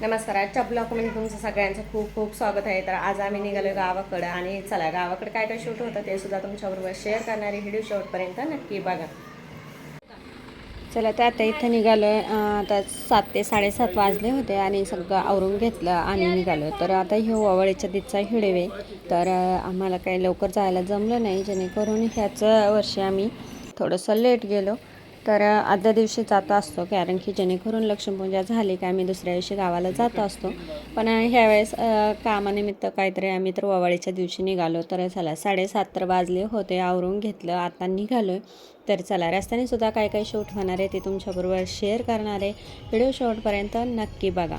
नमस्कार आजच्या ब्लॉकमध्ये तुमचं सगळ्यांचं खूप खूप स्वागत आहे. तर आज आम्ही निघालो गावाकडं आणि चला गावाकडे काय काय शूट होतं ते सुद्धा तुमच्याबरोबर शेअर करणारे व्हिडिओ शेवटपर्यंत नक्की बघा. चला तर आता इथं निघालो आता सात ते साडेसात वाजले होते आणि सगळं आवरून घेतलं आणि निघालो तर आता हे ओवाळीच्या दिवसा हिडवे. तर आम्हाला काही लवकर जायला जमलं नाही. जेणेकरून ह्याच वर्षी आम्ही थोडंसं लेट गेलो. तर आदल्या दिवशी जात असतो कारण की जेणेकरून लक्ष्मीपूजा झाली की आम्ही दुसऱ्या दिवशी गावाला जात असतो. पण ह्यावेळेस कामानिमित्त काहीतरी आम्ही तर ओवाळीच्या दिवशी निघालो. तर चला साडेसात तर वाजले होते आवरून घेतलं आता निघालो तर चला रस्त्याने सुद्धा काय काय शूट होणार आहे ते तुमच्याबरोबर शेअर करणार आहे. व्हिडिओ शॉर्टपर्यंत नक्की बघा.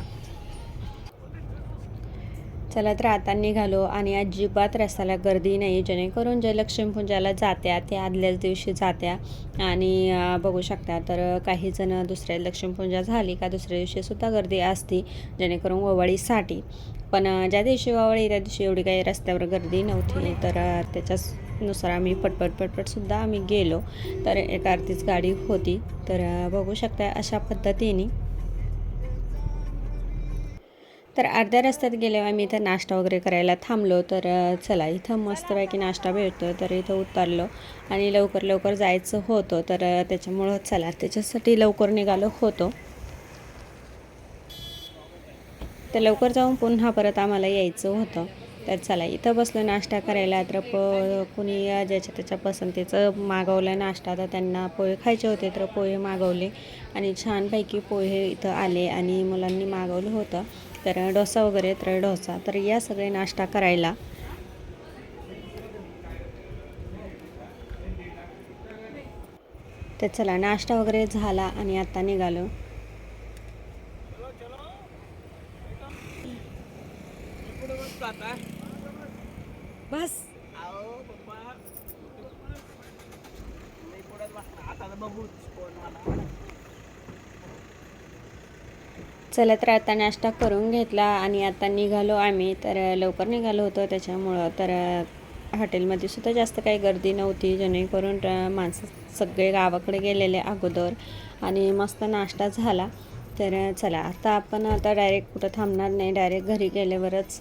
चला तर आता निघालो आणि अजिबात रस्त्याला गर्दी नाही जेणेकरून जे लक्ष्मीपूजाला जात्या ते आदल्याच दिवशी जात्या. आणि बघू शकता तर काही जण दुसऱ्या लक्ष्मीपूजा झाली का दुसऱ्या दिवशीसुद्धा गर्दी असती जेणेकरून ओवाळीसाठी. पण ज्या दिवशी ओवाळी त्या दिवशी एवढी काही रस्त्यावर गर्दी नव्हती. तर त्याच्यानुसार आम्ही पटपट पटपटसुद्धा आम्ही गेलो. तर एक आरतीच गाडी होती. तर बघू शकता अशा पद्धतीने तर अर्ध्या रस्त्यात गेल्यावर आम्ही इथं नाश्ता वगैरे करायला थांबलो. तर चला इथं मस्तपैकी नाश्ता भेटतो. तर इथं उतरलो आणि लवकर लवकर जायचं होतं. तर त्याच्यामुळं चला त्याच्यासाठी लवकर निघालो होतो. तर लवकर जाऊन पुन्हा परत आम्हाला यायचं होतं. तर चला इथं बसलो नाश्ता करायला. तर प कुणी ज्याच्या त्याच्या पसंतीचं मागवलं नाश्ता तर त्यांना पोहे खायचे होते. तर पोहे मागवले आणि छानपैकी पोहे इथं आले आणि मुलांनी मागवलं होतं. तर डोसा वगैरे तर डोसा. तर या सगळे नाश्ता करायला. तर चला नाश्ता वगैरे झाला आणि आता निघालो. बस. चला तर आता नाश्ता करून घेतला आणि आता निघालो आम्ही. तर लवकर निघालो होतो त्याच्यामुळं. तर हॉटेलमध्ये सुद्धा जास्त काही गर्दी नव्हती. जेणेकरून माणसं सगळे गावाकडे गेलेले अगोदर आणि मस्त नाश्ता झाला. तर चला. आता आपण आता डायरेक्ट कुठं थांबणार नाही. डायरेक्ट घरी गेल्यावरच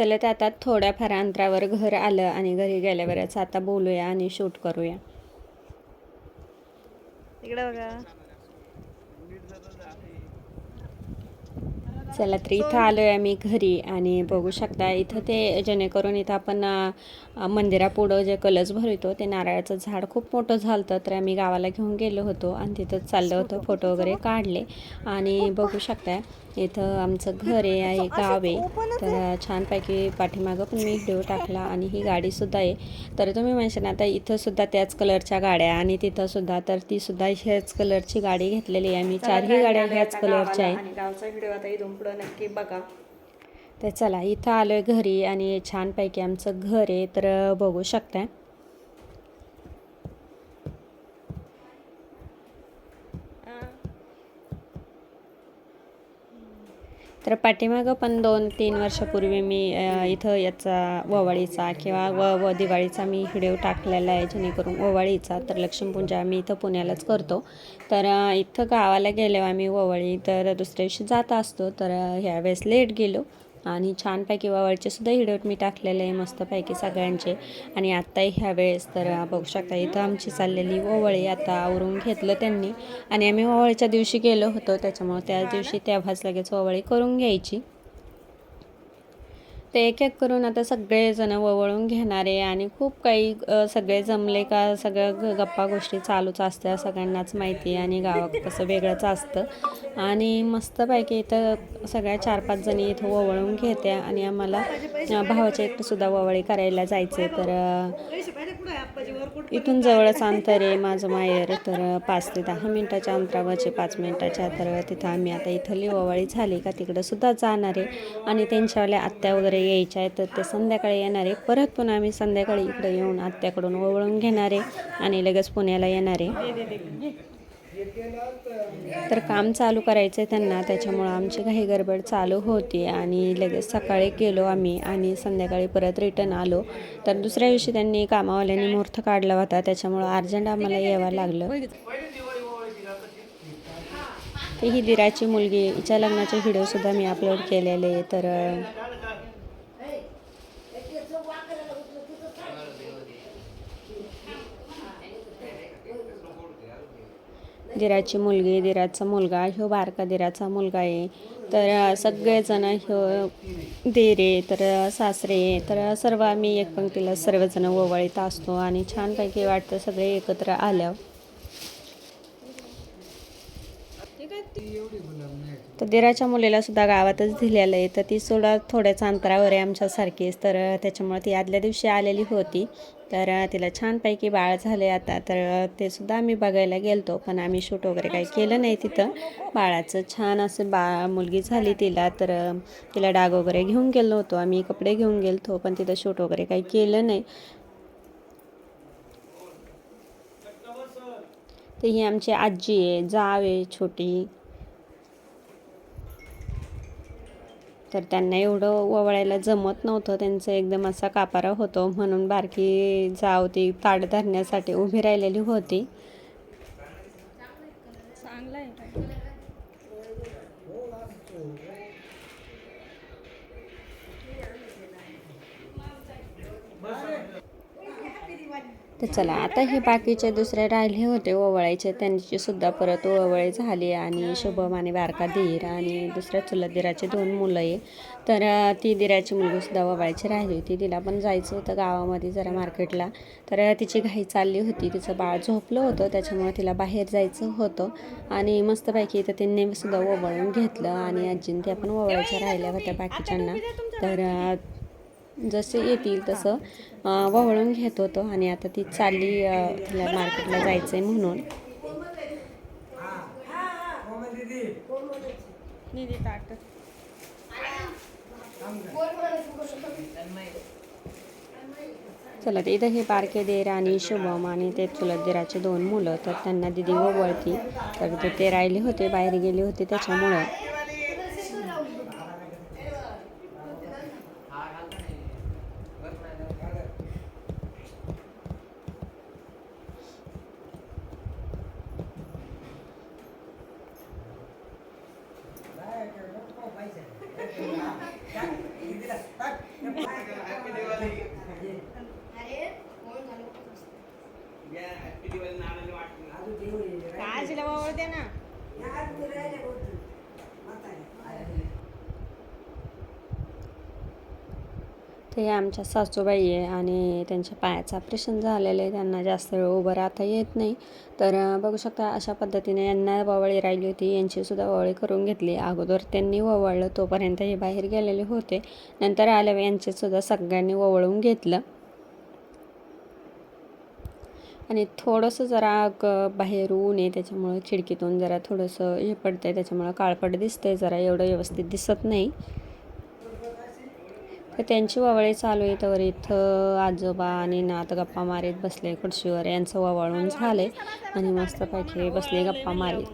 चलत आता थोड्याफार अंतरावर घर आलं आणि घरी गेल्यावरच आता बोलूया आणि शूट करूया. इकडे बघा. चला तर इथं आलो आहे आम्ही घरी आणि बघू शकता इथं ते जेणेकरून इथं आपण मंदिरापुढं जे कलश भरवतो ते नारळाचं झाड खूप मोठं झालं तर आम्ही गावाला घेऊन गेलो होतो आणि तिथं चाललो होतो फोटो वगैरे काढले. आणि बघू शकता इथं आमचं घर आहे आहे गाव आहे. तर छानपैकी पाठीमागं पण मी व्हिडिओ टाकला आणि ही गाडीसुद्धा आहे. तर तुम्ही म्हणशाल आता इथं सुद्धा त्याच कलरच्या गाड्या आणि तिथं सुद्धा तर ती सुद्धा ह्याच कलरची गाडी घेतलेली आहे. आम्ही चारही गाड्या ह्याच कलरच्या आहे आणि नक्की बघा. तर चला इथं आलो आहे घरी आणि छानपैकी आमचं घर आहे तर बघू शकता तर पाठीमागं पण दोन तीन वर्षापूर्वी मी इथं याचा ववाळीचा किंवा व व दिवाळीचा मी व्हिडिओ टाकलेला आहे जेणेकरून ववाळीचा तर लक्ष्मीपूजा आम्ही इथं पुण्यालाच करतो. तर इथं गावाला गेलो आम्ही ववाळी तर दुसऱ्या दिवशी जात असतो तर ह्यावेळेस लेट गेलो. आणि छानपैकी वावळचेसुद्धा सुद्धा मी टाकलेले आहे मस्तपैकी सगळ्यांचे. आणि आत्ताही ह्यावेळेस तर बघू शकता इथं आमची चाललेली ओवळी आता आवरून घेतलं त्यांनी. आणि आम्ही ओवळीच्या दिवशी गेलो होतो त्याच्यामुळे त्याच दिवशी तेव्हाच लगेच ओवळी करून घ्यायची. ते एक एक करून आता सगळेजण ववळून घेणारे आणि खूप काही सगळे जमले का सगळ्या ग- गप्पा गोष्टी चालूच असत्या सगळ्यांनाच माहिती आहे आणि गावात कसं वेगळंच असतं. आणि मस्तपैकी इथं सगळ्या चार पाच जणी इथं ववळून घेत्या आणि आम्हाला भावाच्या एकटंसुद्धा ववळी करायला जायचं तर इथून जवळच अंतर आहे माझं माहेर. तर पाच ते दहा मिनटाच्या अंतरावरचे पाच मिनटाच्या तर तिथं आम्ही आता इथली ओवाळी झाली का तिकडं सुद्धा जाणार आहे. आणि त्यांच्यावाल्या आत्या वगैरे यायच्या आहेत तर ते संध्याकाळी येणार आहे. परत पुन्हा आम्ही संध्याकाळी इकडे येऊन आत्याकडून ओवळून घेणार आहे आणि लगेच पुण्याला येणार आहे. तर काम चालू करायचं आहे त्यांना त्याच्यामुळं आमची काही गडबड चालू होती आणि लगेच सकाळी गेलो आम्ही आणि संध्याकाळी परत रिटर्न आलो. तर दुसऱ्या दिवशी त्यांनी कामावाल्यांनी मुहूर्त काढला होता त्याच्यामुळं अर्जंट आम्हाला यावं लागलं. ते ही दिराची मुलगी हिच्या लग्नाचे व्हिडिओसुद्धा मी अपलोड केलेले तर दिराची मुलगी दिराचा मुलगा ह्यो बारका दिराचा मुलगा आहे. तर सगळेजण ह्यो देरे तर सासरे तर सर्व आम्ही एक पंक्तीला सर्वजण ओवाळीत असतो आणि छानपैकी वाटतं सगळे एकत्र आल्यावर तर दिराच्या मुलीला सुद्धा गावातच दिलेलं आहे. तर ती सुद्धा थोड्याच अंतरावर आहे आमच्यासारखीच तर त्याच्यामुळं त्याच्यामुळे ती आदल्या दिवशी आलेली होती. तर तिला छानपैकी बाळ झाले आता. तर ते सुद्धा आम्ही बघायला गेलतो. पण आम्ही शूट वगैरे काही केलं नाही तिथं. बाळाचं छान असं बा मुलगी झाली तिला. तर तिला डाग वगैरे घेऊन गेलो होतो. आम्ही कपडे घेऊन गेलतो पण तिथं शूट वगैरे काही केलं नाही. तर ही आमची आजी आहे. जाव आहे छोटी. तर त्यांना एवढं ओवळायला जमत नव्हतं. त्यांचं एकदम असा कापारा होतो म्हणून बारकी जाव ती ताड धरण्यासाठी उभी राहिलेली होती चांगला आहे तर चला आता हे बाकीचे दुसरे राहिले होते ओवळायचे. त्यांची सुद्धा परत ओवळी झाली आणि शुभम आणि बारका धीर आणि दुसऱ्या चुलत दिराचे दोन मुलं आहे. तर ती दिराची मुलगीसुद्धा ओवळायची ओवाळायची राहिली होती. तिला पण जायचं होतं गावामध्ये जरा मार्केटला. तर तिची घाई चालली होती. तिचं बाळ झोपलं होतं त्याच्यामुळे तिला बाहेर जायचं होतं. आणि मस्तपैकी तर तिने सुद्धा ओवळून घेतलं आणि आजीन त्या पण ओवळायच्या राहिल्या होत्या बाकीच्यांना. तर जसे येतील तसं अं, वळून घेत होतो आणि आता ती चालली तिला मार्केटला जायचं आहे म्हणून चला तर इथं हे बारके देर आणि शुभम आणि ते चुलत दिराचे दोन मुलं तर त्यांना दिदी ओवळती तर ते- ते राहिले होते बाहेर गेले होते त्याच्यामुळं. ते आमच्या सासूबाई आहे आणि त्यांच्या पायाचं ऑपरेशन झालेलं आहे. त्यांना जास्त वेळ उभं राहता येत नाही. तर बघू शकता अशा पद्धतीने यांना ववळी राहिली होती. यांचीसुद्धा ववळी करून घेतली. अगोदर त्यांनी ववळलं तोपर्यंत हे बाहेर गेलेले होते. नंतर आल्यावर यांचेसुद्धा सगळ्यांनी ववळून घेतलं. आणि थोडंसं जरा ग बाहेर ऊन आहे. त्याच्यामुळं खिडकीतून जरा थोडंसं हे पडतं आहे त्याच्यामुळं काळपट आहे जरा एवढं व्यवस्थित दिसत नाही. तर त्यांची वावळे चालू आहे. तर इथं आजोबा आणि नात गप्पा मारीत बसले. खुर्चीवर यांचं वावळून झाले आणि मस्तपैकी बसले गप्पा मारीत.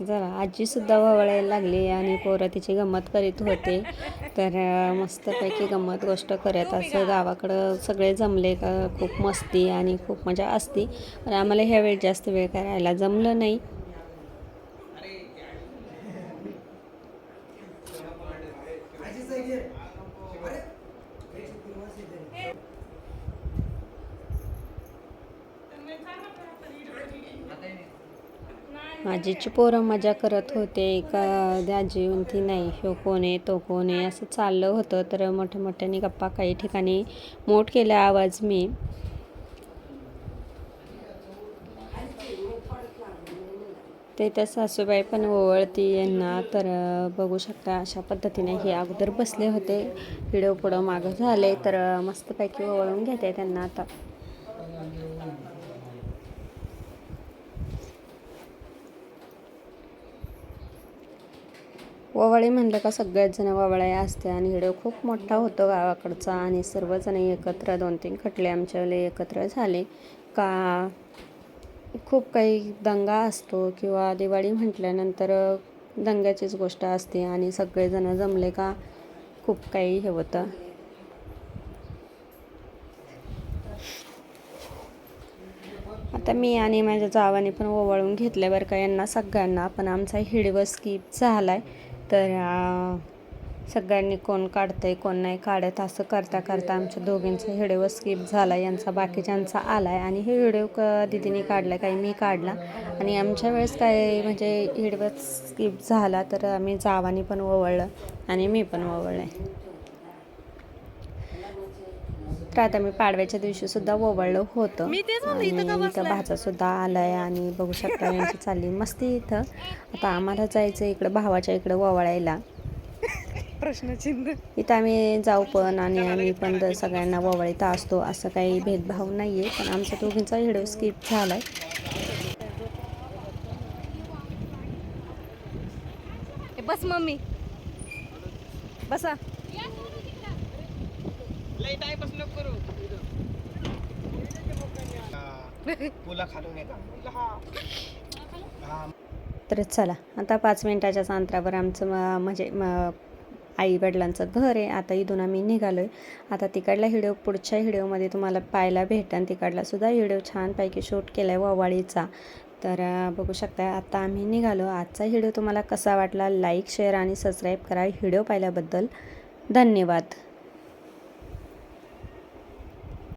जरा आजीसुद्धा ववळायला लागली आणि पोरं तिची गंमत करीत होते. तर मस्तपैकी गंमत गोष्ट करत असं गावाकडं सगळे जमले. का खूप मस्ती आणि खूप मजा असती. पण आम्हाला ह्यावेळी जास्त वेळ करायला जमलं नाही. आजीची पोरं मजा करत होते. का आजी म्हणती नाही. ह्यो कोण आहे तो कोण आहे असं चाललं होतं. तर मोठ्या मोठ्याने गप्पा काही ठिकाणी मोठ केला आवाज मी. ते त्या सासूबाई पण ओवळती यांना तर बघू शकता अशा पद्धतीने हे अगोदर बसले होते. व्हिडिओ पुढं मागं झाले तर मस्तपैकी ओवळून घेते त्यांना आता. ववाळी म्हणलं का सगळ्याच जण ववाळे असते आणि हिडो खूप मोठा होतो गावाकडचा आणि सर्वजण एकत्र दोन तीन खटले आमच्यावाले एकत्र झाले. का खूप काही दंगा असतो किंवा दिवाळी म्हटल्यानंतर दंग्याचीच गोष्ट असते आणि सगळेजण जमले का खूप काही हे होतं. आता मी आणि माझ्या जावाने पण ओवाळून घेतल्या बरं का यांना सगळ्यांना पण आमचा हिडव स्किप झाला आहे तर सगळ्यांनी कोण काढतंय कोण नाही काढत असं करता करता आमच्या दोघींचा हिडव स्किप झाला यांचा बाकीच्यांचा आला आहे आणि हे व्हिडिओ क दिदीने काढला काही मी काढला. आणि आमच्या वेळेस काय म्हणजे हिडव स्किप झाला तर आम्ही जावानी पण ओवळलं आणि मी पण ओवळलं आहे तर आता मी पाडव्याच्या दिवशी सुद्धा ओवळलं होतं. इथं का आणि इथं बसलाय? भाचा सुद्धा आलाय आणि बघू शकता यांची चालली. मस्ती इथं. आता आम्हाला जायचं इकडं भावाच्या इकडं ओवाळायला प्रश्नचिन्ह. इथं आम्ही जाऊ पण आणि आम्ही पण सगळ्यांना ओवाळीत असतो असं काही भेदभाव नाही आहे पण आमच्या दोघींचा व्हिडिओ स्किप झालाय. बस मम्मी. बसा. तर चला आता पाच मिनिटाच्याच अंतरावर आमचं म्हणजे आई वडिलांचं घर आहे. आता इथून आम्ही निघालो आहे आता तिकडला व्हिडिओ पुढच्या व्हिडिओमध्ये तुम्हाला पाहायला भेटेन. तिकडला सुद्धा व्हिडिओ छानपैकी शूट केला आहे ववाळीचा. तर बघू शकता आता आम्ही निघालो. आजचा व्हिडिओ तुम्हाला कसा वाटला? लाईक शेअर आणि सबस्क्राईब करा व्हिडिओ पाहिल्याबद्दल. धन्यवाद.